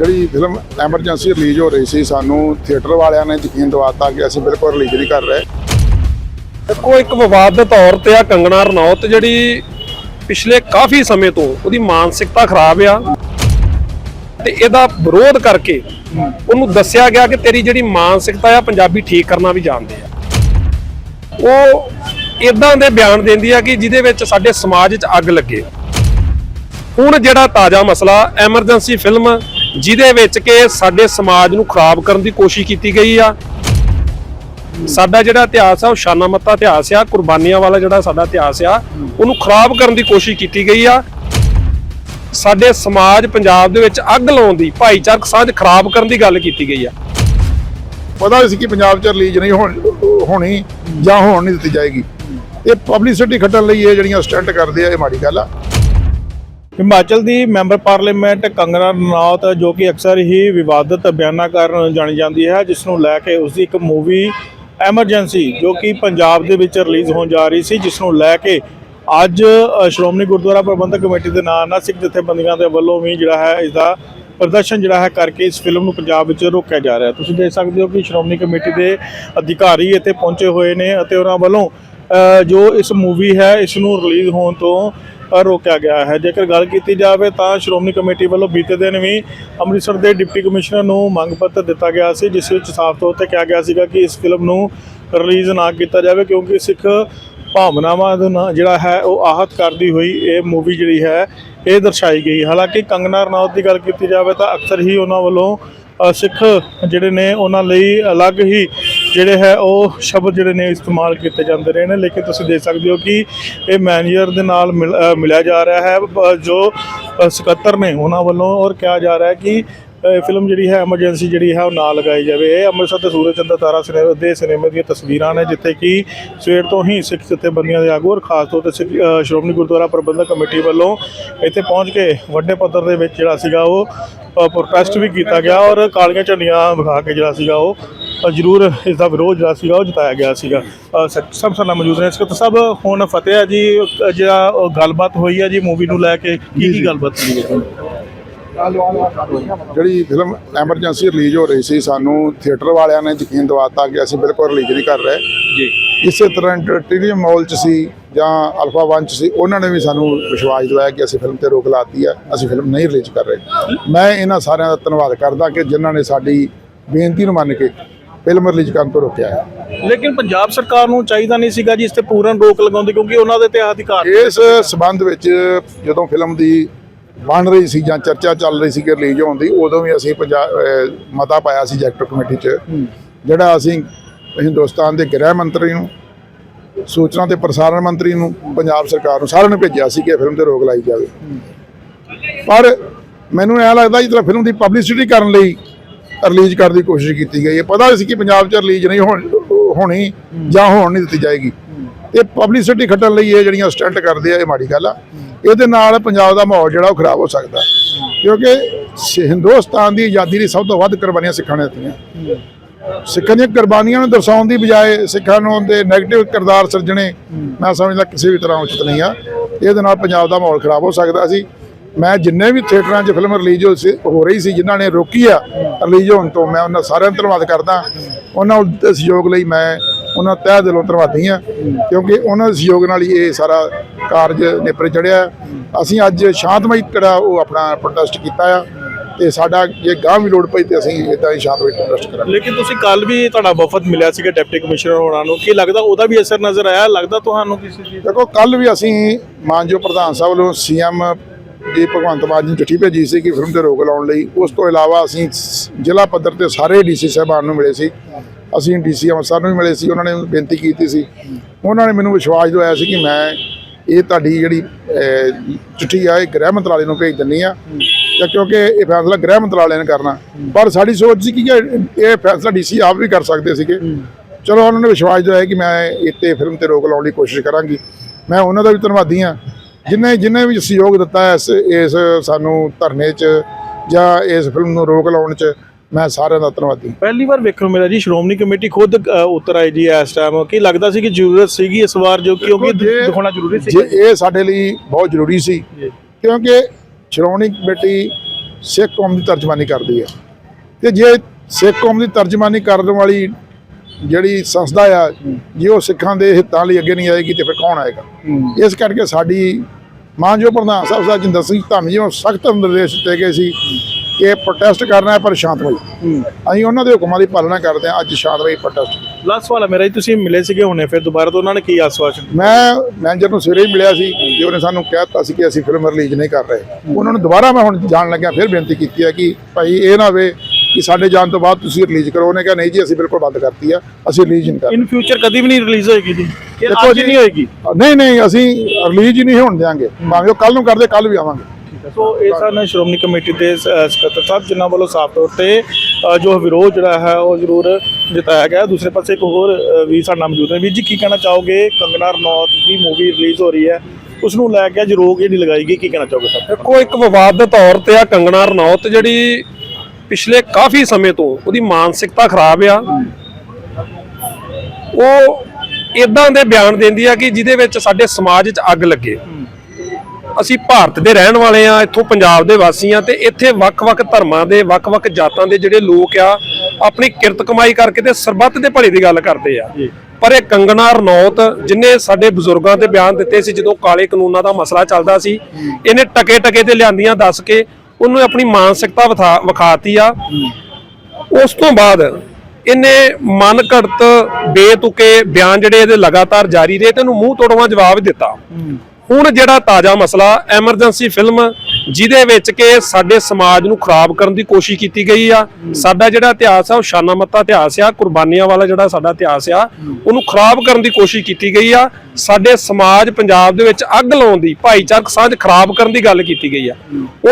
ਜਿਹੜੀ film emergency release ਹੋ ਰਹੀ ਸੀ, ਸਾਨੂੰ ਥੀਏਟਰ ਵਾਲਿਆਂ ਨੇ ਯਕੀਨ ਦਿਵਾਤਾ ਕਿ ਅਸੀਂ ਬਿਲਕੁਲ ਰਿਲੀਜ਼ ਨਹੀਂ ਕਰ ਰਹੇ। ਦੇਖੋ, ਇੱਕ ਵਿਵਾਦ ਦੇ ਤੌਰ ਤੇ ਆ ਕੰਗਣਾ ਰਣੌਤ ਜਿਹੜੀ ਪਿਛਲੇ ਕਾਫੀ ਸਮੇਂ ਤੋਂ ਉਹਦੀ ਮਾਨਸਿਕਤਾ ਖਰਾਬ ਆ ਤੇ ਇਹਦਾ ਵਿਰੋਧ ਕਰਕੇ ਉਹਨੂੰ ਦੱਸਿਆ ਗਿਆ ਕਿ ਤੇਰੀ ਜਿਹੜੀ ਮਾਨਸਿਕਤਾ ਆ, ਪੰਜਾਬੀ ਠੀਕ ਕਰਨਾ ਵੀ ਜਾਣਦੇ ਆ। ਉਹ ਇਦਾਂ ਦੇ ਬਿਆਨ ਦਿੰਦੀ ਆ ਕਿ ਜਿਹਦੇ ਵਿੱਚ ਸਾਡੇ ਸਮਾਜ 'ਚ ਅੱਗ ਲੱਗੇ। ਹੁਣ ਜਿਹੜਾ ਤਾਜ਼ਾ ਮਸਲਾ, ਐਮਰਜੈਂਸੀ ਫਿਲਮ ਜਿਹਦੇ ਵਿੱਚ ਕਿ ਸਾਡੇ ਸਮਾਜ ਨੂੰ ਖਰਾਬ ਕਰਨ ਦੀ ਕੋਸ਼ਿਸ਼ ਕੀਤੀ ਗਈ ਆ। ਸਾਡਾ ਜਿਹੜਾ ਇਤਿਹਾਸ ਆ, ਉਹ ਸ਼ਾਨਾ ਮੱਤਾ ਇਤਿਹਾਸ ਆ, ਕੁਰਬਾਨੀਆਂ ਵਾਲਾ ਜਿਹੜਾ ਸਾਡਾ ਇਤਿਹਾਸ ਆ, ਉਹਨੂੰ ਖਰਾਬ ਕਰਨ ਦੀ ਕੋਸ਼ਿਸ਼ ਕੀਤੀ ਗਈ ਆ। ਸਾਡੇ ਸਮਾਜ ਪੰਜਾਬ ਦੇ ਵਿੱਚ ਅੱਗ ਲਾਉਣ ਦੀ, ਭਾਈਚਾਰਕ ਸਾਂਝ ਖਰਾਬ ਕਰਨ ਦੀ ਗੱਲ ਕੀਤੀ ਗਈ ਆ। ਪਤਾ ਸੀ ਕਿ ਪੰਜਾਬ 'ਚ ਰਿਲੀਜ਼ ਨਹੀਂ ਹੋਣ- ਹੋਣੀ ਜਾਂ ਹੋਣ ਨਹੀਂ ਦਿੱਤੀ ਜਾਏਗੀ। ਇਹ ਪਬਲਿਸਿਟੀ ਖੱਟਣ ਲਈ ਇਹ ਜਿਹੜੀਆਂ ਸਟੰਟ ਕਰਦੇ ਆ, ਇਹ ਮਾੜੀ ਗੱਲ ਆ। ਹਿਮਾਚਲ ਦੀ ਮੈਂਬਰ ਪਾਰਲੀਮੈਂਟ ਕੰਗਨਾ ਰਣੌਤ ਜੋ ਕਿ ਅਕਸਰ ਹੀ ਵਿਵਾਦਤ ਬਿਆਨਾਂ ਕਾਰਨ ਜਾਣੀ ਜਾਂਦੀ ਹੈ, ਜਿਸ ਨੂੰ ਲੈ ਕੇ ਉਸ ਦੀ ਇੱਕ ਮੂਵੀ, ਐਮਰਜੈਂਸੀ, ਜੋ ਕਿ ਪੰਜਾਬ ਦੇ ਵਿੱਚ ਰਿਲੀਜ਼ ਹੋਣ ਜਾ ਰਹੀ ਸੀ, ਜਿਸ ਨੂੰ ਲੈ ਕੇ ਅੱਜ ਸ਼੍ਰੋਮਣੀ ਗੁਰਦੁਆਰਾ ਪ੍ਰਬੰਧਕ ਕਮੇਟੀ ਦੇ ਨਾਲ ਨਾਲ ਸਿੱਖ ਜਥੇਬੰਦੀਆਂ ਦੇ ਵੱਲੋਂ ਵੀ ਜਿਹੜਾ ਹੈ ਇਸ ਦਾ ਪ੍ਰਦਰਸ਼ਨ ਜਿਹੜਾ ਹੈ ਕਰਕੇ ਇਸ ਫਿਲਮ ਨੂੰ ਪੰਜਾਬ ਵਿੱਚ ਰੋਕਿਆ ਜਾ ਰਿਹਾ। ਤੁਸੀਂ ਦੇਖ ਸਕਦੇ ਹੋ ਕਿ ਸ਼੍ਰੋਮਣੀ ਕਮੇਟੀ ਦੇ ਅਧਿਕਾਰੀ ਇੱਥੇ ਪਹੁੰਚੇ ਹੋਏ ਨੇ ਅਤੇ ਉਹਨਾਂ ਵੱਲੋਂ ਜੋ ਇਸ ਮੂਵੀ ਹੈ, ਇਸ ਨੂੰ ਰਿਲੀਜ਼ ਹੋਣ ਤੋਂ ਰੋਕਿਆ ਗਿਆ ਹੈ। ਜੇਕਰ ਗੱਲ ਕੀਤੀ ਜਾਵੇ ਤਾਂ ਸ਼੍ਰੋਮਣੀ ਕਮੇਟੀ ਵੱਲੋਂ ਬੀਤੇ ਦਿਨ ਵੀ ਅੰਮ੍ਰਿਤਸਰ ਦੇ ਡਿਪਟੀ ਕਮਿਸ਼ਨਰ ਨੂੰ ਮੰਗ ਪੱਤਰ ਦਿੱਤਾ ਗਿਆ ਸੀ, ਜਿਸ ਵਿੱਚ ਸਾਫ਼ ਤੌਰ ਤੇ ਕਿਹਾ ਗਿਆ ਸੀਗਾ ਕਿ ਇਸ ਫਿਲਮ ਨੂੰ ਰਿਲੀਜ਼ ਨਾ ਕੀਤਾ ਜਾਵੇ, ਕਿਉਂਕਿ ਸਿੱਖ ਭਾਵਨਾਵਾਂ ਦਾ ਜਿਹੜਾ ਹੈ ਉਹ ਆਹਤ ਕਰਦੀ ਹੋਈ ਇਹ ਮੂਵੀ ਜਿਹੜੀ ਹੈ, ਇਹ ਦਰਸਾਈ ਗਈ। ਹਾਲਾਂਕਿ ਕੰਗਨਾ ਰਣੌਤ ਦੀ ਗੱਲ ਕੀਤੀ ਜਾਵੇ ਤਾਂ ਅਕਸਰ ਹੀ ਉਹਨਾਂ ਵੱਲੋਂ ਸਿੱਖ ਜਿਹੜੇ ਨੇ ਉਹਨਾਂ ਲਈ ਅਲੱਗ ਹੀ ਜਿਹੜੇ ਹੈ ਉਹ ਸ਼ਬਦ ਜਿਹੜੇ ਨੇ ਇਸਤੇਮਾਲ ਕੀਤੇ ਜਾਂਦੇ ਰਹੇ ਨੇ, ਲੇਕਿਨ ਤੁਸੀਂ ਦੇਖ ਸਕਦੇ ਹੋ ਕਿ ਇਹ ਮੈਨੇਜਰ ਦੇ ਨਾਲ ਮਿਲ- ਮਿਲਿਆ ਜਾ ਰਿਹਾ ਹੈ ਜੋ ਸਕੱਤਰ ਨੇ ਉਹਨਾਂ ਵੱਲੋਂ ਔਰ ਕਿਹਾ ਜਾ ਰਿਹਾ ਹੈ ਕਿ ਫਿਲਮ ਜਿਹੜੀ ਹੈ ਐਮਰਜੈਂਸੀ ਜਿਹੜੀ ਹੈ ਉਹ ਨਾ ਲਗਾਈ ਜਾਵੇ। ਇਹ ਅੰਮ੍ਰਿਤਸਰ ਦੇ ਸੂਰਜ ਚੰਦਰ ਤਾਰਾ ਸਿਨੇਮਾ ਦੇ ਸਿਨੇਮੇ ਦੀਆਂ ਤਸਵੀਰਾਂ ਨੇ, ਜਿੱਥੇ ਕਿ ਸਵੇਰ ਤੋਂ ਹੀ ਸਿੱਖ ਜਥੇਬੰਦੀਆਂ ਦੇ ਆਗੂ ਔਰ ਖਾਸ ਤੌਰ ਤੇ ਸਿੱਖ- ਸ਼੍ਰੋਮਣੀ ਗੁਰਦੁਆਰਾ ਪ੍ਰਬੰਧਕ ਕਮੇਟੀ ਵੱਲੋਂ ਇੱਥੇ ਪਹੁੰਚ ਕੇ ਵੱਡੇ ਪੱਧਰ ਦੇ ਵਿੱਚ ਜਿਹੜਾ ਸੀਗਾ ਉਹ ਪ੍ਰੋਟੈਸਟ ਵੀ ਕੀਤਾ ਗਿਆ ਔਰ ਕਾਲੀਆਂ ਝੰਡੀਆਂ ਵਿਖਾ ਕੇ ਜਿਹੜਾ ਸੀਗਾ ਉਹ ਜ਼ਰੂਰ ਇਸ ਦਾ ਵਿਰੋਧ ਜਿਹੜਾ ਸੀਗਾ ਉਹ ਜਤਾਇਆ ਗਿਆ ਸੀਗਾ। ਸਭ ਸਾਡੇ ਨਾਲ ਮੌਜੂਦ ਨੇ ਸਕੱਤਰ ਸਾਹਿਬ ਹੁਣ ਫਤਿਹ ਹੈ ਜੀ। ਜਿਹੜਾ ਗੱਲਬਾਤ ਹੋਈ ਹੈ ਜੀ ਮੂਵੀ ਨੂੰ ਲੈ ਕੇ ਕੀ ਕੀ ਗੱਲਬਾਤ ਹੋਈ ਹੈ ਜਿਹੜੀ ਫਿਲਮ ਐਮਰਜੈਂਸੀ ਰਿਲੀਜ਼ ਹੋ ਰਹੀ ਸੀ ਸਾਨੂੰ ਥੀਏਟਰ ਵਾਲਿਆਂ ਨੇ ਯਕੀਨ ਦਿਵਾਤਾ ਕਿ ਅਸੀਂ ਬਿਲਕੁਲ ਰਿਲੀਜ਼ ਨਹੀਂ ਕਰ ਰਹੇ। ਜੀ। ਇਸੇ ਤਰ੍ਹਾਂ ਇੰਟਰਟੇਨੀਅਮ ਮਾਲ 'ਚ ਸੀ ਜਾਂ ਅਲਫਾ 1 'ਚ ਸੀ ਉਹਨਾਂ ਨੇ ਵੀ ਸਾਨੂੰ ਵਿਸ਼ਵਾਸ ਦਿਵਾਇਆ ਕਿ ਅਸੀਂ ਫਿਲਮ ਤੇ ਰੋਕ ਲਾਤੀ ਹੈ ਅਸੀਂ ਫਿਲਮ ਨਹੀਂ ਰਿਲੀਜ਼ ਕਰ ਰਹੇ। ਮੈਂ ਇਹਨਾਂ ਸਾਰਿਆਂ ਦਾ ਧੰਨਵਾਦ ਕਰਦਾ ਕਿ ਜਿਨ੍ਹਾਂ ਨੇ ਸਾਡੀ ਬੇਨਤੀ ਨੂੰ ਮੰਨ ਕੇ ਫਿਲਮ ਰਿਲੀਜ਼ ਕਰਨ ਤੋਂ ਰੋਕਿਆ ਹੈ। ਲੇਕਿਨ ਪੰਜਾਬ ਸਰਕਾਰ ਨੂੰ ਚਾਹੀਦਾ ਨਹੀਂ ਸੀਗਾ ਜੀ ਇਸ ਤੇ ਪੂਰਨ ਰੋਕ ਲਗਾਉਂਦੀ ਕਿਉਂਕਿ ਉਹਨਾਂ ਦੇ ਤੇ ਅਧਿਕਾਰ ਇਸ ਸਬੰਧ ਵਿੱਚ ਜਦੋਂ ਫਿਲਮ ਦੀ ਬਣ ਰਹੀ ਸੀ ਜਾਂ ਚਰਚਾ ਚੱਲ ਰਹੀ ਸੀ ਕਿ ਰਿਲੀਜ਼ ਹੋਣ ਦੀ ਉਦੋਂ ਵੀ ਅਸੀਂ ਮਤਾ ਪਾਇਆ ਸੀ ਜੈਕਟਰ ਕਮੇਟੀ 'ਚ। ਜਿਹੜਾ ਅਸੀਂ ਹਿੰਦੁਸਤਾਨ ਦੇ ਗ੍ਰਹਿ ਮੰਤਰੀ ਨੂੰ ਸੂਚਨਾ ਤੇ ਪ੍ਰਸਾਰਣ ਮੰਤਰੀ ਨੂੰ ਪੰਜਾਬ ਸਰਕਾਰ ਨੂੰ ਸਾਰਿਆਂ ਨੂੰ ਭੇਜਿਆ ਸੀ ਕਿ ਫਿਲਮ ਤੇ ਰੋਕ ਲਾਈ ਜਾਵੇ। ਪਰ ਮੈਨੂੰ ਐਂ ਲੱਗਦਾ ਜਿਸ ਤਰ੍ਹਾਂ ਫਿਲਮ ਦੀ ਪਬਲਿਸਿਟੀ ਕਰਨ ਲਈ ਰਿਲੀਜ਼ ਕਰਨ ਦੀ ਕੋਸ਼ਿਸ਼ ਕੀਤੀ ਗਈ ਹੈ। ਪਤਾ ਸੀ ਕਿ ਪੰਜਾਬ 'ਚ ਰਿਲੀਜ਼ ਨਹੀਂ ਹੋਣ- ਹੋਣੀ ਜਾਂ ਹੋਣ ਨਹੀਂ ਦਿੱਤੀ ਜਾਏਗੀ। ਇਹ ਪਬਲਿਸਿਟੀ ਖੱਟਣ ਲਈ ਇਹ ਜਿਹੜੀਆਂ ਸਟੰਟ ਕਰਦੇ ਆ, ਇਹ ਮਾੜੀ ਗੱਲ ਆ। ਇਹਦੇ ਨਾਲ ਪੰਜਾਬ ਦਾ ਮਾਹੌਲ ਜਿਹੜਾ ਉਹ ਖਰਾਬ ਹੋ ਸਕਦਾ। ਕਿਉਂਕਿ ਸ- ਹਿੰਦੁਸਤਾਨ ਦੀ ਆਜ਼ਾਦੀ ਲਈ ਸਭ ਤੋਂ ਵੱਧ ਕੁਰਬਾਨੀਆਂ ਸਿੱਖਾਂ ਨੇ ਦਿੱਤੀਆਂ। ਸਿੱਖਾਂ ਦੀਆਂ ਕੁਰਬਾਨੀਆਂ ਨੂੰ ਦਰਸਾਉਣ ਦੀ ਬਜਾਏ ਸਿੱਖਾਂ ਨੂੰ ਦੇ ਨੈਗੇਟਿਵ ਕਿਰਦਾਰ ਸਿਰਜਣੇ, ਮੈਂ ਸਮਝਦਾ ਕਿਸੇ ਵੀ ਤਰ੍ਹਾਂ ਉਚਿਤ ਨਹੀਂ ਆ। ਇਹਦੇ ਨਾਲ ਪੰਜਾਬ ਦਾ ਮਾਹੌਲ ਖਰਾਬ ਹੋ ਸਕਦਾ। ਸੀ ਮੈਂ ਜਿੰਨੇ ਵੀ ਥੀਏਟਰਾਂ 'ਚ ਫਿਲਮ ਰਿਲੀਜ਼ ਹੋ ਸੀ- ਹੋ ਰਹੀ ਸੀ ਜਿਨ੍ਹਾਂ ਨੇ ਰੋਕੀ ਆ ਰਿਲੀਜ਼ ਹੋਣ ਤੋਂ ਮੈਂ ਉਹਨਾਂ ਸਾਰਿਆਂ ਦਾ ਧੰਨਵਾਦ ਕਰਦਾ। ਉਹਨਾਂ ਦੇ ਸਹਿਯੋਗ ਲਈ ਮੈਂ ਉਹਨਾਂ ਤਹਿ ਦਿਲੋਂ ਧੰਨਵਾਦੀ ਆ ਕਿਉਂਕਿ ਉਹਨਾਂ ਦੇ ਸਹਿਯੋਗ ਨਾਲ ਹੀ ਇਹ ਸਾਰਾ ਕਾਰਜ ਨੇਪਰੇ ਚੜਿਆ। ਅਸੀਂ ਅੱਜ ਸ਼ਾਂਤਮਈ ਜਿਹੜਾ ਉਹ ਆਪਣਾ ਪ੍ਰੋਟੈਸਟ ਕੀਤਾ ਆ ਤੇ ਸਾਡਾ ਜੇ ਗਾਂ ਵੀ ਲੋੜ ਪਈ ਤੇ ਅਸੀਂ ਇਦਾਂ ਹੀ ਸ਼ਾਂਤਮਈ ਪ੍ਰੋਟੈਸਟ ਕਰਾਂਗੇ। ਲੇਕਿਨ ਤੁਸੀਂ ਕੱਲ ਵੀ ਤੁਹਾਡਾ ਵਫਦ ਮਿਲਿਆ ਸੀਗਾ ਡਿਪਟੀ ਕਮਿਸ਼ਨਰ ਹੋਣਾ ਨੂੰ। ਕੀ ਲੱਗਦਾ ਉਹਦਾ ਵੀ ਅਸਰ ਨਜ਼ਰ ਆਇਆ? ਲੱਗਦਾ ਤੁਹਾਨੂੰ ਕਿਸੇ ਚੀਜ਼ ਦੇਖੋ ਕੱਲ ਵੀ ਅਸੀਂ ਮਾਨਯੋਗ ਪ੍ਰਧਾਨ ਸਾਹਿਬ ਵੱਲੋਂ ਸੀਐਮ ਜੀ ਭਗਵੰਤ ਮਾਨ ਜੀ ਚਿੱਠੀ ਭੇਜੀ ਸੀ ਕਿ ਫਿਲਮ ਤੇ ਰੋਕ ਲਾਉਣ ਲਈ। ਉਸ ਤੋਂ ਇਲਾਵਾ ਅਸੀਂ ਜ਼ਿਲ੍ਹਾ ਪੱਧਰ ਤੇ ਸਾਰੇ ਡੀਸੀ ਸਾਹਿਬਾਨ ਨੂੰ ਮਿਲੇ ਸੀ। ਅਸੀਂ ਡੀਸੀ ਅੰਮ੍ਰਿਤਸਰ ਨੂੰ ਵੀ ਮਿਲੇ ਸੀ, ਉਹਨਾਂ ਨੇ ਬੇਨਤੀ ਕੀਤੀ ਸੀ। ਉਹਨਾਂ ਨੇ ਮੈਨੂੰ ਵਿਸ਼ਵਾਸ ਦਿਵਾਇਆ ਸੀ ਕਿ ਮੈਂ ਇਹ ਤੁਹਾਡੀ ਜਿਹੜੀ ਚਿੱਠੀ ਆ, ਇਹ ਗ੍ਰਹਿ ਮੰਤਰਾਲੇ ਨੂੰ ਭੇਜ ਦਿੰਨੀ ਆ ਤੇ ਕਿਉਂਕਿ ਇਹ ਫੈਸਲਾ ਗ੍ਰਹਿ ਮੰਤਰਾਲੇ ਨੇ ਕਰਨਾ। ਪਰ ਸਾਡੀ ਸੋਚ ਸੀ ਕਿ ਇਹ- ਇਹ ਫੈਸਲਾ ਡੀਸੀ ਆਪ ਵੀ ਕਰ ਸਕਦੇ ਸੀਗੇ। ਚਲੋ ਉਹਨਾਂ ਨੇ ਵਿਸ਼ਵਾਸ ਦਿਵਾਇਆ ਕਿ ਮੈਂ ਇੱਥੇ ਫਿਲਮ ਤੇ ਰੋਕ ਲਾਉਣ ਦੀ ਕੋਸ਼ਿਸ਼ ਕਰਾਂਗੀ। ਮੈਂ ਉਹਨਾਂ ਦਾ ਵੀ ਧੰਨਵਾਦੀ ਹਾਂ। ਜਿਨੇ ਜਿਨੇ ਵੀ ਸਹਿਯੋਗ ਦਿੱਤਾ ਇਸ ਇਸ ਸਾਨੂੰ ਧਰਨੇ 'ਚ ਜਾਂ ਇਸ ਫਿਲਮ ਨੂੰ ਰੋਕ ਲਾਉਣ 'ਚ ਮੈਂ ਸਾਰਿਆਂ ਦਾ ਧੰਨਵਾਦੀ ਪਹਿਲੀ ਵਾਰ ਵੇਖਣ ਨੂੰ ਮਿਲਿਆ ਜੀ ਸ਼੍ਰੋਮਣੀ ਕਮੇਟੀ ਖੁਦ ਉਤਰ ਆਈ ਜੀ ਇਸ ਟਾਈਮ ਕੀ ਲੱਗਦਾ ਸੀ ਕਿ ਜ਼ਰੂਰਤ ਸੀਗੀ ਇਸ ਵਾਰ ਜੋ ਕਿਉਂਕਿ ਦਿਖਾਉਣਾ ਜ਼ਰੂਰੀ ਸੀ? ਇਹ ਸਾਡੇ ਲਈ ਬਹੁਤ ਜ਼ਰੂਰੀ ਸੀ। ਕਿਉਂਕਿ ਸ਼੍ਰੋਮਣੀ ਕਮੇਟੀ ਸਿੱਖ ਕੌਮ ਦੀ ਤਰਜਮਾਨੀ ਕਰਦੀ ਹੈ। ਤੇ ਜੇ ਸਿੱਖ ਕੌਮ ਦੀ ਤਰਜਮਾਨੀ ਕਰਨ ਵਾਲੀ ਜਿਹੜੀ ਸੰਸਥਾ ਆ ਜੇ ਉਹ ਸਿੱਖਾਂ ਦੇ ਹਿੱਤਾਂ ਲਈ ਅੱਗੇ ਨਹੀਂ ਆਏਗੀ ਤੇ ਫਿਰ ਕੌਣ ਆਏਗਾ? ਇਸ ਕਰਕੇ ਸਾਡੀ ਮਾਨਯੋਗ ਪ੍ਰਧਾਨ ਸਾਹਿਬ ਸਰਜਿੰਦਰ ਸਿੰਘ ਧਾਮੀ ਜੀ ਨੂੰ ਸਖਤ ਨਿਰਦੇਸ਼ ਦਿੱਤੇ ਗਏ ਸੀ ਕਿ ਪ੍ਰੋਟੈਸਟ ਕਰਨਾ ਹੈ ਪਰ ਸ਼ਾਂਤਮਈ ਅਸੀਂ ਉਹਨਾਂ ਦੇ ਹੁਕਮਾਂ ਦੀ ਪਾਲਣਾ ਕਰਦੇ ਹਾਂ ਅੱਜ ਸ਼ਾਂਤਮਈ ਪ੍ਰੋਟੈਸਟ ਲਾਸਟ ਸਵਾਲ ਹੈ ਮੇਰਾ ਜੀ ਤੁਸੀਂ ਮਿਲੇ ਸੀਗੇ ਹੁਣੇ ਫਿਰ ਦੁਬਾਰਾ ਤੋਂ ਉਹਨਾਂ ਨੇ ਕੀ ਆਸਵਾਸ਼ਨ ਮੈਂ ਮੈਨੇਜਰ ਨੂੰ ਸਵੇਰੇ ਹੀ ਮਿਲਿਆ ਸੀ ਤੇ ਉਹਨੇ ਸਾਨੂੰ ਕਹਿ ਦਿੱਤਾ ਸੀ ਕਿ ਅਸੀਂ ਫਿਲਮ ਰਿਲੀਜ਼ ਨਹੀਂ ਕਰ ਰਹੇ। ਉਹਨਾਂ ਨੂੰ ਦੁਬਾਰਾ ਮੈਂ ਹੁਣ ਜਾਣ ਲੱਗਿਆ ਫਿਰ ਬੇਨਤੀ ਕੀਤੀ ਹੈ ਕਿ ਭਾਈ ਇਹ ਨਾ ਹੋਵੇ ਕਿ ਸਾਡੇ ਜਾਣ ਤੋਂ ਬਾਅਦ ਤੁਸੀਂ ਰਿਲੀਜ਼ ਕਰੋ। ਉਹਨੇ ਕਿਹਾ ਨਹੀਂ ਜੀ ਅਸੀਂ ਬਿਲਕੁਲ ਬੰਦ ਕਰਤੀ ਆ। ਅਸੀਂ ਰਿਲੀਜ਼ ਨਹੀਂ ਕਰ ਇਨ ਫਿਊਚਰ ਕਦੀ ਵੀ ਨਹੀਂ ਰਿਲੀਜ਼ ਹੋਏਗੀ ਜੀ। ਇਹ ਦੇਖੋ ਅੱਜ ਜੀ- ਨਹੀਂ ਹੋਏਗੀ। ਨਹੀਂ ਨਹੀਂ ਅਸੀਂ ਰਿਲੀਜ਼ ਹੀ ਨਹੀਂ ਹੋਣ ਦਿਆਂਗੇ। ਭਾਵੇਂ ਉਹ ਕੱਲ ਨੂੰ ਕਰਦੇ ਕੱਲ ਵੀ ਆਵਾਂਗੇ। ਸੋ ਇਹ ਸਨ ਸ਼੍ਰੋਮਣੀ ਕਮੇਟੀ ਦੇ ਸਕੱਤਰ ਸਾਹਿਬ ਜਿਨ੍ਹਾਂ ਵੱਲੋਂ ਸਾਫ਼ ਤੌਰ ਤੇ ਜੋ ਵਿਰੋਧ ਜਿਹੜਾ ਹੈ ਉਹ ਜ਼ਰੂਰ ਜਤਾਇਆ ਗਿਆ। ਦੂਸਰੇ ਪਾਸੇ ਇੱਕ ਹੋਰ ਵੀ ਸਾਡੇ ਨਾਲ ਮੌਜੂਦ ਹੈ ਵੀਰ ਜੀ ਕੀ ਕਹਿਣਾ ਚਾਹੋਗੇ? ਕੰਗਨਾ ਰਣੌਤ ਦੀ ਮੂਵੀ ਰਿਲੀਜ਼ ਹੋ ਰਹੀ ਹੈ। ਉਸ ਨੂੰ ਲੈ ਕੇ ਅੱਜ ਰੋਕ ਜਿਹੜੀ ਲਗਾਈ ਗਈ। ਕੀ ਕਹਿਣਾ ਚਾਹੋਗੇ? ਸਰ ਦੇਖੋ ਇੱਕ ਵਿਵਾਦਤ ਔਰਤ ਆ ਕੰਗਣਾ ਰਣੌਤ ਜਿਹੜੀ ਪਿਛਲੇ ਕਾਫੀ ਸਮੇਂ ਤੋਂ ਉਹਦੀ ਮਾਨਸਿਕਤਾ ਖਰਾਬ ਆ। ਉਹ ਇਦਾਂ ਦੇ ਬਿਆਨ ਦਿੰਦੀ ਆ ਕਿ ਜਿਹਦੇ ਵਿੱਚ ਸਾਡੇ ਸਮਾਜ 'ਚ ਅੱਗ ਲੱਗੇ। ਅਸੀਂ ਭਾਰਤ ਦੇ ਰਹਿਣ ਵਾਲੇ ਆ ਇੱਥੋਂ ਪੰਜਾਬ ਦੇ ਵਾਸੀ ਆ ਤੇ ਇੱਥੇ ਵੱਖ-ਵੱਖ ਧਰਮਾਂ ਦੇ ਵੱਖ-ਵੱਖ ਜਾਤਾਂ ਦੇ ਜਿਹੜੇ ਲੋਕ ਆ ਆਪਣੀ ਕਿਰਤ ਕਮਾਈ ਕਰਕੇ ਤੇ ਸਰਬੱਤ ਦੇ ਭਲੇ ਦੀ ਗੱਲ ਕਰਦੇ ਆ। ਪਰ ਇਹ ਕੰਗਨਾ ਰਣੌਤ ਜਿਨੇ ਸਾਡੇ ਬਜ਼ੁਰਗਾਂ ਤੇ ਬਿਆਨ ਦਿੱਤੇ ਸੀ ਜਦੋਂ ਕਾਲੇ ਕਾਨੂੰਨਾਂ ਦਾ ਮਸਲਾ ਚੱਲਦਾ ਸੀ ਇਹਨੇ ਟਕੇ ਟਕੇ ਤੇ ਲਿਆਂਦੀਆਂ ਦੱਸ ਕੇ ਉਹਨੂੰ ਆਪਣੀ ਮਾਨਸਿਕਤਾ ਵਿਖਾ- ਵਿਖਾਤੀ ਆ। ਉਸ ਤੋਂ ਬਾਅਦ ਇਹਨੇ ਮਨ ਘੜਤ ਬੇਤੁਕੇ ਬਿਆਨ ਜਿਹੜੇ ਇਹਦੇ ਲਗਾਤਾਰ ਜਾਰੀ ਰਹੇ ਤੇ ਇਹਨੂੰ ਮੂੰਹ ਤੋੜਵਾ ਜਵਾਬ ਦਿੱਤਾ। ਹੁਣ ਜਿਹੜਾ ਤਾਜ਼ਾ ਮਸਲਾ ਐਮਰਜੈਂਸੀ ਫਿਲਮ ਜਿਹਦੇ ਵਿੱਚ ਕਿ ਸਾਡੇ ਸਮਾਜ ਨੂੰ ਖਰਾਬ ਕਰਨ ਦੀ ਕੋਸ਼ਿਸ਼ ਕੀਤੀ ਗਈ ਆ, ਸਾਡਾ ਜਿਹੜਾ ਇਤਿਹਾਸ ਆ, ਉਹ ਸ਼ਾਨਾਮੱਤਾ ਇਤਿਹਾਸ ਆ, ਕੁਰਬਾਨੀਆਂ ਵਾਲਾ ਜਿਹੜਾ ਸਾਡਾ ਇਤਿਹਾਸ ਆ, ਉਹਨੂੰ ਖਰਾਬ ਕਰਨ ਦੀ ਕੋਸ਼ਿਸ਼ ਕੀਤੀ ਗਈ ਆ। ਸਾਡੇ ਸਮਾਜ ਪੰਜਾਬ ਦੇ ਵਿੱਚ ਅੱਗ ਲਾਉਣ ਦੀ, ਭਾਈਚਾਰਕ ਸਾਂਝ ਖਰਾਬ ਕਰਨ ਦੀ ਗੱਲ ਕੀਤੀ ਗਈ ਆ।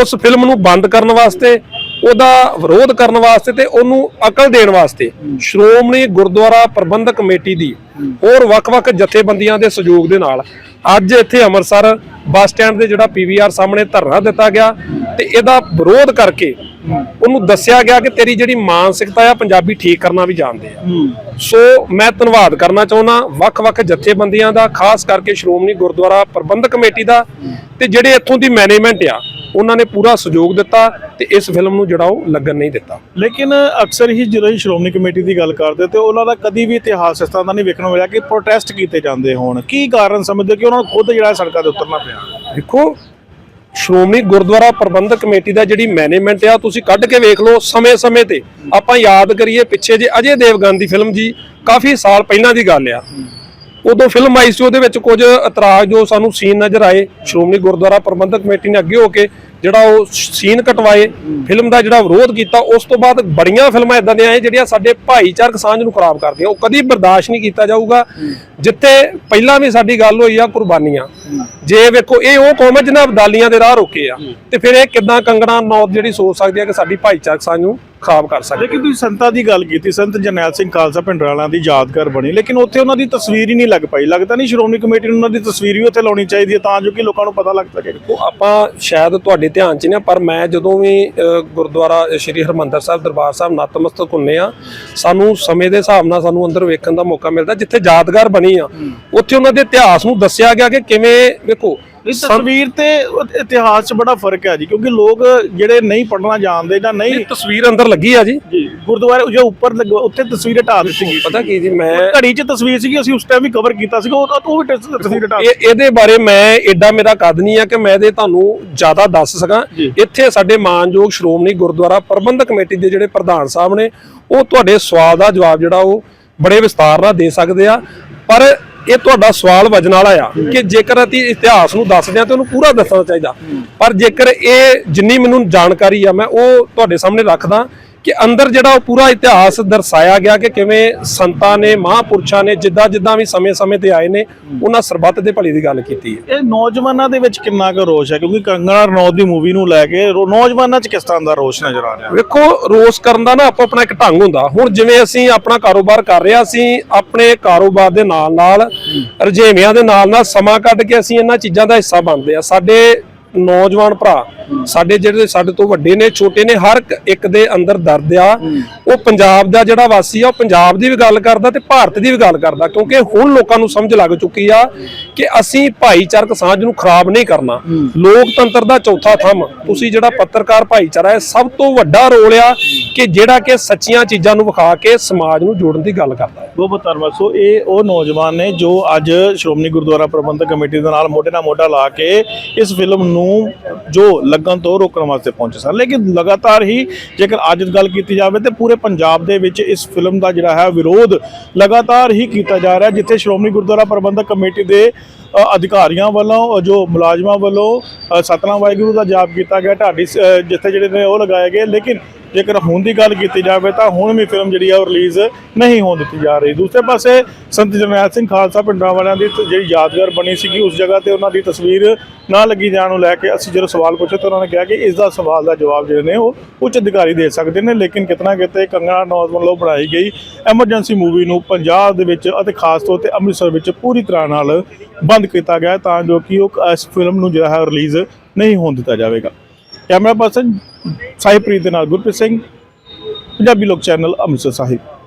ਉਸ ਫਿਲਮ ਨੂੰ ਬੰਦ ਕਰਨ ਵਾਸਤੇ ਉਹਦਾ ਵਿਰੋਧ ਕਰਨ ਵਾਸਤੇ ਤੇ ਉਹਨੂੰ ਅਕਲ ਦੇਣ ਵਾਸਤੇ ਸ਼੍ਰੋਮਣੀ ਗੁਰਦੁਆਰਾ ਪ੍ਰਬੰਧਕ ਕਮੇਟੀ ਦੀ ਹੋਰ ਵੱਖ-ਵੱਖ ਜਥੇਬੰਦੀਆਂ ਦੇ ਸਹਿਯੋਗ ਦੇ ਨਾਲ ਅੱਜ ਇੱਥੇ ਅੰਮ੍ਰਿਤਸਰ ਬੱਸ ਸਟੈਂਡ ਦੇ ਜਿਹੜਾ ਪੀਵੀਆਰ ਸਾਹਮਣੇ ਧਰਨਾ ਦਿੱਤਾ ਗਿਆ ਤੇ ਇਹਦਾ ਵਿਰੋਧ ਕਰਕੇ ਉਹਨੂੰ ਦੱਸਿਆ ਗਿਆ ਕਿ ਤੇਰੀ ਜਿਹੜੀ ਮਾਨਸਿਕਤਾ ਆ ਪੰਜਾਬੀ ਠੀਕ ਕਰਨਾ ਵੀ ਜਾਣਦੇ ਆ। ਸੋ ਮੈਂ ਧੰਨਵਾਦ ਕਰਨਾ ਚਾਹੁੰਦਾ ਵੱਖ-ਵੱਖ ਜਥੇਬੰਦੀਆਂ ਦਾ ਖਾਸ ਕਰਕੇ ਸ਼੍ਰੋਮਣੀ ਗੁਰਦੁਆਰਾ ਪ੍ਰਬੰਧਕ ਕਮੇਟੀ ਦਾ ਤੇ ਜਿਹੜੇ ਇੱਥੋਂ ਦੀ ਮੈਨੇਜਮੈਂਟ ਆ ਉਹਨਾਂ ਨੇ ਪੂਰਾ ਸਹਿਯੋਗ ਦਿੱਤਾ ਤੇ ਇਸ ਫਿਲਮ ਨੂੰ ਜਿਹੜਾ ਉਹ ਲੱਗਣ ਨਹੀਂ ਦਿੱਤਾ। ਲੇਕਿਨ ਅਕਸਰ ਹੀ ਜਦੋਂ ਸ਼੍ਰੋਮਣੀ ਕਮੇਟੀ ਦੀ ਗੱਲ ਕਰਦੇ ਤੇ ਉਹਨਾਂ ਦਾ ਕਦੀ ਵੀ ਇਤਿਹਾਸ ਇਸ ਤਰ੍ਹਾਂ ਦਾ ਨਹੀਂ ਵੇਖਣ ਮਿਲਿਆ ਕਿ ਪ੍ਰੋਟੈਸਟ ਕੀਤੇ ਜਾਂਦੇ ਹੋਣ। ਕੀ ਕਾਰਨ ਸਮਝਦੇ ਕਿ ਉਹਨਾਂ ਨੂੰ ਖੁਦ ਜਿਹੜਾ ਸੜਕਾਂ ਤੇ ਉਤਰਨਾ ਪਿਆ? ਦੇਖੋ ਸ਼੍ਰੋਮਣੀ ਗੁਰਦੁਆਰਾ ਪ੍ਰਬੰਧਕ ਕਮੇਟੀ ਦਾ ਜਿਹੜੀ ਮੈਨੇਜਮੈਂਟ ਆ, ਤੁਸੀਂ ਕੱਢ ਕੇ ਵੇਖ ਲਓ ਸਮੇਂ-ਸਮੇਂ ਤੇ। ਆਪਾਂ ਯਾਦ ਕਰੀਏ ਪਿੱਛੇ ਜੇ ਅਜੇ ਦੇਵਗਨ ਦੀ ਫਿਲਮ ਜੀ, ਕਾਫੀ ਸਾਲ ਪਹਿਲਾਂ ਦੀ ਗੱਲ ਆ। ਉਦੋਂ ਫਿਲਮ ਆਈ ਸੀ, ਉਹਦੇ ਵਿੱਚ ਕੁਝ ਇਤਰਾਜ਼, ਜੋ ਸਾਨੂੰ ਸੀਨ ਨਜ਼ਰ ਆਏ, ਸ਼੍ਰੋਮਣੀ ਗੁਰਦੁਆਰਾ ਪ੍ਰਬੰਧਕ ਕਮੇਟੀ ਨੇ ਅੱਗੇ ਹੋ ਕੇ ਜਿਹੜਾ ਉਹ ਸੀਨ ਕਟਵਾਏ, ਫਿਲਮ ਦਾ ਜਿਹੜਾ ਵਿਰੋਧ ਕੀਤਾ, ਉਸ ਤੋਂ ਬਾਅਦ ਬੜੀਆਂ ਫਿਲਮਾਂ ਇਦਾਂ ਦੀਆਂ ਆਏ ਜਿਹੜੀਆਂ ਸਾਡੇ ਭਾਈਚਾਰਕ ਸਾਂਝ ਨੂੰ ਖਰਾਬ ਕਰਦੀਆਂ, ਉਹ ਕਦੀ ਬਰਦਾਸ਼ਤ ਨਹੀਂ ਕੀਤਾ ਜਾਊਗਾ। ਜਿੱਥੇ ਪਹਿਲਾਂ ਵੀ ਸਾਡੀ ਗੱਲ ਹੋਈ ਆ ਕੁਰਬਾਨੀਆਂ। ਜੇ ਵੇਖੋ, ਇਹ ਉਹ ਕੌਮ ਹੈ ਜਿਹਨਾਂ ਅਬਦਾਲੀਆਂ ਦੇ ਰਾਹ ਰੋਕੇ ਆ। ਤੇ ਫਿਰ ਇਹ ਕਿਦਾਂ ਕੰਗਣਾ, ਨੌਤ ਜਿਹੜੀ ਸੋਚ ਸਕਦੀ ਆ ਕਿ ਸਾਡੀ ਭਾਈਚਾਰਕ ਸਾਂਝ ਨੂੰ ਖਰਾਬ ਕਰ ਸਕਦੀ ਲੇਕਿਨ ਤੁਸੀਂ ਸੰਤਾਂ ਦੀ ਗੱਲ ਕੀਤੀ ਸੰਤ ਜਰਨੈਲ ਸਿੰਘ ਖਾਲਸਾ ਪਿੰਡਰਾਲਾਂ ਦੀ ਯਾਦਗਾਰ ਬਣੀ ਲੇਕਿਨ ਉੱਥੇ ਉਹਨਾਂ ਦੀ ਤਸਵੀਰ ਹੀ ਨਹੀਂ ਲੱਗ ਪਾਈ। ਲੱਗਦਾ ਨਹੀਂ ਸ਼੍ਰੋਮਣੀ ਕਮੇਟੀ ਨੂੰ ਉਹਨਾਂ ਦੀ ਤਸਵੀਰ ਵੀ ਉੱਥੇ ਲਾਉਣੀ ਚਾਹੀਦੀ ਹੈ ਤਾਂ ਜੋ ਕਿ ਲੋਕਾਂ ਨੂੰ ਪਤਾ ਲੱਗ ਸਕੇ। ਉਹ ਆਪਾਂ ਸ਼ਾਇਦ ਤੁਹਾਡੇ ਧਿਆਨ 'ਚ ਨਹੀਂ ਆ, ਪਰ ਮੈਂ ਜਦੋਂ ਵੀ ਗੁਰਦੁਆਰਾ ਸ਼੍ਰੀ ਹਰਮੰਦਰ ਸਾਹਿਬ ਦਰਬਾਰ ਸਾਹਿਬ ਨਤਮਸਤਕ ਹੁੰਨੇ ਆ ਸਾਨੂੰ ਸਮੇਂ ਦੇ ਹਿਸਾਬ ਨਾਲ ਸਾਨੂੰ ਅੰਦਰ ਵੇਖਣ ਦਾ ਮੌਕਾ ਮਿਲਦਾ ਜਿੱਥੇ ਯਾਦਗਾਰ ਬਣੀ ਆ ਉੱਥੇ ਉਹਨਾਂ ਦੇ ਇਤਿਹਾਸ ਨੂੰ ਦੱਸਿਆ ਗਿਆ ਕਿ ਕਿਵੇਂ ਵੇਖੋ ਤਸਵੀਰ ਤੇ ਇਤਿਹਾਸ 'ਚ ਬੜਾ ਫ਼ਰਕ ਹੈ ਜੀ ਕਿਉਂਕਿ ਲੋਕ ਜਿਹੜੇ ਨਹੀਂ ਪੜਨਾ ਜਾਣਦੇ ਜਾਂ ਨਹੀਂ ਤਸਵੀਰ ਅੰਦਰ ਲੱਗੀ ਆ ਜੀ। ਜੀ ਗੁਰਦੁਆਰੇ ਜੋ ਉੱਪਰ ਲੱਗ- ਉੱਥੇ ਤਸਵੀਰ ਹਟਾ ਦਿੱਤੀ ਗਈ ਪਤਾ ਕੀ ਜੀ ਮੈਂ ਘੜੀ 'ਚ ਤਸਵੀਰ ਸੀਗੀ ਅਸੀਂ ਉਸ ਟਾਈਮ ਵੀ ਕਵਰ ਕੀਤਾ ਸੀਗਾ ਉਹ ਉਹ ਵੀ ਤਸ- ਤਸਵੀਰ ਹਟਾ ਇਹ ਇਹਦੇ ਬਾਰੇ ਮੈਂ ਐਡਾ ਮੇਰਾ ਕੱਦ ਨਹੀਂ ਆ ਕਿ ਮੈਂ ਇਹਦੇ ਤੁਹਾਨੂੰ ਜ਼ਿਆਦਾ ਦੱਸ ਸਕਾਂ। ਇੱਥੇ ਸਾਡੇ ਮਾਨਯੋਗ ਸ਼੍ਰੋਮਣੀ ਗੁਰਦੁਆਰਾ ਪ੍ਰਬੰਧਕ ਕਮੇਟੀ ਦੇ ਜਿਹੜੇ ਪ੍ਰਧਾਨ ਸਾਹਿਬ ਨੇ ਉਹ ਤੁਹਾਡੇ ਸਵਾਲ ਦਾ ਜਵਾਬ ਜਿਹੜਾ ਉਹ ਬੜੇ ਵਿਸਤਾਰ ਨਾਲ ਦੇ ਸਕਦੇ ਆ। ਪਰ ਇਹ ਤੁਹਾਡਾ ਸਵਾਲ ਵਜਨ ਵਾਲਾ ਆ ਕਿ ਜੇਕਰ ਅਸੀਂ ਇਤਿਹਾਸ ਨੂੰ ਦੱਸਦੇ ਆ ਤੇ ਉਹਨੂੰ ਪੂਰਾ ਦੱਸਣਾ ਚਾਹੀਦਾ। ਪਰ ਜੇਕਰ ਇਹ ਜਿੰਨੀ ਮੈਨੂੰ ਜਾਣਕਾਰੀ ਆ, ਮੈਂ ਉਹ ਤੁਹਾਡੇ ਸਾਹਮਣੇ ਰੱਖਦਾ ਕਿ ਅੰਦਰ ਜਿਹੜਾ ਉਹ ਪੂਰਾ ਇਤਿਹਾਸ ਦਰਸਾਇਆ ਗਿਆ ਕਿ ਕਿਵੇਂ ਸੰਤਾਂ ਨੇ ਮਹਾਂਪੁਰਸ਼ਾਂ ਨੇ ਜਿੱਦਾਂ ਜਿੱਦਾਂ ਵੀ ਸਮੇਂ-ਸਮੇਂ ਤੇ ਆਏ ਨੇ ਉਹਨਾਂ ਸਰਬੱਤ ਦੇ ਭਲੀ ਦੀ ਗੱਲ ਕੀਤੀ ਹੈ। ਇਹ ਨੌਜਵਾਨਾਂ ਦੇ ਵਿੱਚ ਕਿੰਨਾ ਕੁ ਰੋਸ਼ ਹੈ? ਕਿਉਂਕਿ ਕੰਗਣਾ ਰਣੌਤ ਦੀ ਮੂਵੀ ਨੂੰ ਲੈ ਕੇ ਨੌਜਵਾਨਾਂ 'ਚ ਕਿਸ ਤਰ੍ਹਾਂ ਦਾ ਰੋਸ਼ ਨਜ਼ਰ ਆ ਰਿਹਾ? ਵੇਖੋ ਰੋਸ ਕਰਨ ਦਾ ਨਾ ਆਪੋ ਆਪਣਾ ਇੱਕ ਢੰਗ ਹੁੰਦਾ। ਹੁਣ ਜਿਵੇਂ ਅਸੀਂ ਆਪਣਾ ਕਾਰੋਬਾਰ ਕਰ ਰਹੇ ਹਾਂ ਅਸੀਂ ਆਪਣੇ ਕਾਰੋਬਾਰ ਦੇ ਨਾਲ ਨਾਲ ਰੁਝੇਵਿਆਂ ਦੇ ਨਾਲ ਨਾਲ ਸਮਾਂ ਕੱਢ ਕੇ ਅਸੀਂ ਇਹਨਾਂ ਚੀਜ਼ਾਂ ਦਾ ਹਿੱਸਾ ਬਣਦੇ ਆ ਸਾਡੇ ਨੌਜਵਾਨ ਭਰਾ ਸਾਡੇ ਜਿਹੜੇ ਸਾਡੇ ਤੋਂ ਵੱਡੇ ਨੇ, ਛੋਟੇ ਨੇ, ਹਰ ਇੱਕ- ਦੇ ਅੰਦਰ ਦਰਦ ਆ। ਉਹ ਪੰਜਾਬ ਦਾ ਜਿਹੜਾ ਵਾਸੀ ਆ, ਉਹ ਪੰਜਾਬ ਦੀ ਵੀ ਗੱਲ ਕਰਦਾ ਤੇ ਭਾਰਤ ਦੀ ਵੀ ਗੱਲ ਕਰਦਾ, ਕਿਉਂਕਿ ਹੁਣ ਲੋਕਾਂ ਨੂੰ ਸਮਝ ਲੱਗ ਚੁੱਕੀ ਆ ਕਿ ਅਸੀਂ ਭਾਈਚਾਰਕ ਸਾਂਝ ਨੂੰ ਖਰਾਬ ਨਹੀਂ ਕਰਨਾ। ਲੋਕਤੰਤਰ ਦਾ ਚੌਥਾ ਥੰਮ, ਤੁਸੀਂ ਜਿਹੜਾ ਪੱਤਰਕਾਰ ਭਾਈਚਾਰਾ ਹੈ, ਸਭ ਤੋਂ ਵੱਡਾ ਰੋਲ ਆ ਕਿ ਜਿਹੜਾ ਕਿ ਸੱਚੀਆਂ ਚੀਜ਼ਾਂ ਨੂੰ ਵਿਖਾ ਕੇ ਸਮਾਜ ਨੂੰ ਜੋੜਨ ਦੀ ਗੱਲ ਕਰਦਾ ਹੈ। ਬਹੁਤ ਬਹੁਤ ਧੰਨਵਾਦ। ਸੋ ਇਹ ਉਹ ਨੌਜਵਾਨ ਨੇ ਜੋ ਅੱਜ ਸ਼੍ਰੋਮਣੀ ਗੁਰਦੁਆਰਾ ਪ੍ਰਬੰਧਕ ਕਮੇਟੀ ਦੇ ਨਾਲ ਮੋਢੇ ਨਾਲ ਮੋਢਾ ਲਾ ਕੇ ਇਸ ਫਿਲਮ ਨੂੰ ਜੋ ਲੱਗਣ ਤੋਂ ਰੋਕਣ ਵਾਸਤੇ ਪਹੁੰਚੇ ਸਨ। ਲੇਕਿਨ ਲਗਾਤਾਰ ਹੀ ਜੇਕਰ ਅੱਜ ਗੱਲ ਕੀਤੀ ਜਾਵੇ ਤੇ ਪੂਰੇ ਪੰਜਾਬ ਦੇ ਵਿੱਚ ਇਸ ਫਿਲਮ ਦਾ ਜਿਹੜਾ ਹੈ ਵਿਰੋਧ ਲਗਾਤਾਰ ਹੀ ਕੀਤਾ ਜਾ ਰਿਹਾ ਜਿੱਥੇ ਸ਼੍ਰੋਮਣੀ ਗੁਰਦੁਆਰਾ ਪ੍ਰਬੰਧਕ ਕਮੇਟੀ ਦੇ ਅਧਿਕਾਰੀਆਂ ਵੱਲੋਂ ਜੋ ਮੁਲਾਜ਼ਮਾਂ ਵੱਲੋਂ ਸਤਨਾਮ ਵਾਹਿਗੁਰੂ ਦਾ ਜਾਪ ਕੀਤਾ ਗਿਆ। ਢਾਡੀ ਸ- ਅ, ਜਿੱਥੇ ਜਿਹੜੇ ਨੇ ਉਹ ਲਗਾਏ ਗਏ। ਲੇਕਿਨ ਜੇਕਰ ਹੁਣ ਦੀ ਗੱਲ ਕੀਤੀ ਜਾਵੇ ਤਾਂ ਹੁਣ ਵੀ ਫਿਲਮ ਜਿਹੜੀ ਆ ਉਹ ਰਿਲੀਜ਼ ਨਹੀਂ ਹੋਣ ਦਿੱਤੀ ਜਾ ਰਹੀ। ਦੂਸਰੇ ਪਾਸੇ ਸੰਤ ਜਰਨੈਲ ਸਿੰਘ ਖਾਲਸਾ ਪਿੰਡਾਂ ਵਾਲਿਆਂ ਦੀ ਜਿਹੜੀ ਯਾਦਗਾਰ ਬਣੀ ਸੀਗੀ, ਉਸ ਜਗ੍ਹਾ ਤੇ ਉਹਨਾਂ ਦੀ ਤਸਵੀਰ ਨਾ ਲੱਗੀ ਜਾਣ ਨੂੰ ਲੈ ਕੇ ਅਸੀਂ ਜਦੋਂ ਸਵਾਲ ਪੁੱਛੇ ਤਾਂ ਉਹਨਾਂ ਨੇ ਕਿਹਾ ਕਿ ਇਸ ਦਾ ਸਵਾਲ ਦਾ ਜਵਾਬ ਜਿਹੜੇ ਨੇ ਉਹ ਉੱਚ ਅਧਿਕਾਰੀ ਦੇ ਸਕਦੇ ਨੇ, ਲੇਕਿਨ ਕਿਤਨਾ ਕਿਤੇ ਕੰਗਣਾ ਰਣੌਤ ਵੱਲੋਂ ਬਣਾਈ ਗਈ ਐਮਰਜੈਂਸੀ ਮੂਵੀ ਨੂੰ ਪੰਜਾਬ ਦੇ ਵਿੱਚ ਅਤੇ ਖਾਸ ਤੌਰ ਤੇ ਅੰਮ੍ਰਿਤਸਰ ਵਿੱਚ ਪੂਰੀ ਤਰ੍ਹਾਂ ਨਾਲ ਬੰਦ ਕੀਤਾ ਗਿਆ ਤਾਂ ਜੋ ਕਿ ਉਹ ਇਸ ਫਿਲਮ ਨੂੰ ਜਿਹੜਾ ਹੈ ਰਿਲੀਜ਼ ਨਹੀਂ ਹੋਣ ਦਿੱਤਾ ਜਾਵੇਗਾ। ਕੈਮਰਾ ਪਰਸਨ ਸਾਹਿਬਪ੍ਰੀਤ ਦੇ ਨਾਲ ਗੁਰਪ੍ਰੀਤ ਸਿੰਘ ਪੰਜਾਬੀ ਲੋਕ ਚੈਨਲ ਅੰਮ੍ਰਿਤਸਰ ਸਾਹਿਬ।